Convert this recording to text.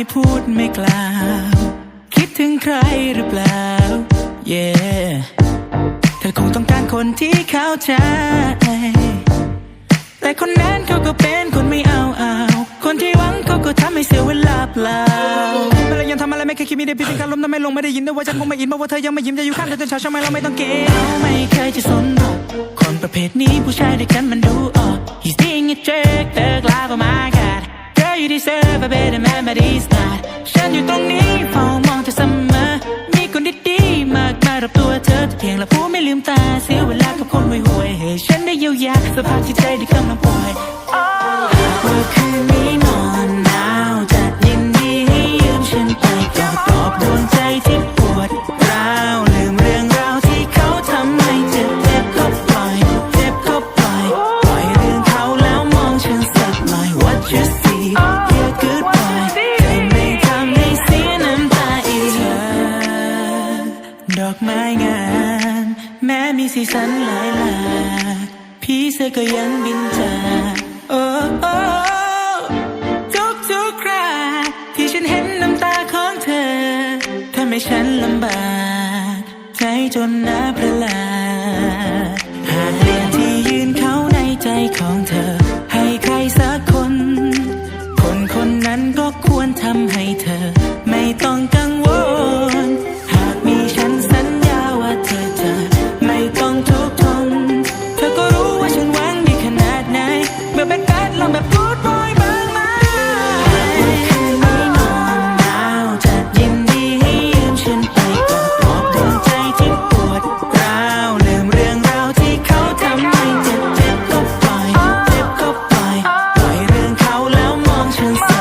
ไม่พูดไม่กล่าวคิดถึงใครหรือเปล่า yeah เธอคงต้องการคนที่เข้าใจ แต่คนนั้นเขาก็เป็นคนไม่เอาเอาคนที่หวังเขาก็ทำให้เสียเวลาเปล่าเวลายังทำอะไรไม่เคยคิดมีได้พิดการล้มทำไม่ลงไม่ได้ยินด้วยว่าฉันคงไม่อินเพราะว่าเธอยังไม่ยิ้มจะอยู่ข้างเธอจนเช้าใช่ไหมเราไม่ต้องเกณฑ์เราไม่เคยจะสนอกคนประเภทนี้ผู้ชายด้วยกันมันดูออก you deserve a better memories นะฉันอยู่ตรงนี้เฝ้ามองเธอเสมอ มีคนดีๆมากมายรอบตัวเธอแต่เพียงละผู้ไม่ลืมตาเสียเวลากับคนห่วยๆให้ฉันได้เยียวยาสภาพจิตใจที่กำลังป่วย สีสันหลายหลากพี่เสือก็ยังบินจากโอ้โอ้ทุกทุกคราที่ฉันเห็นน้ำตาของเธอทำให้ฉันลำบาก ใจจนน้าพระหลาดหาก 妈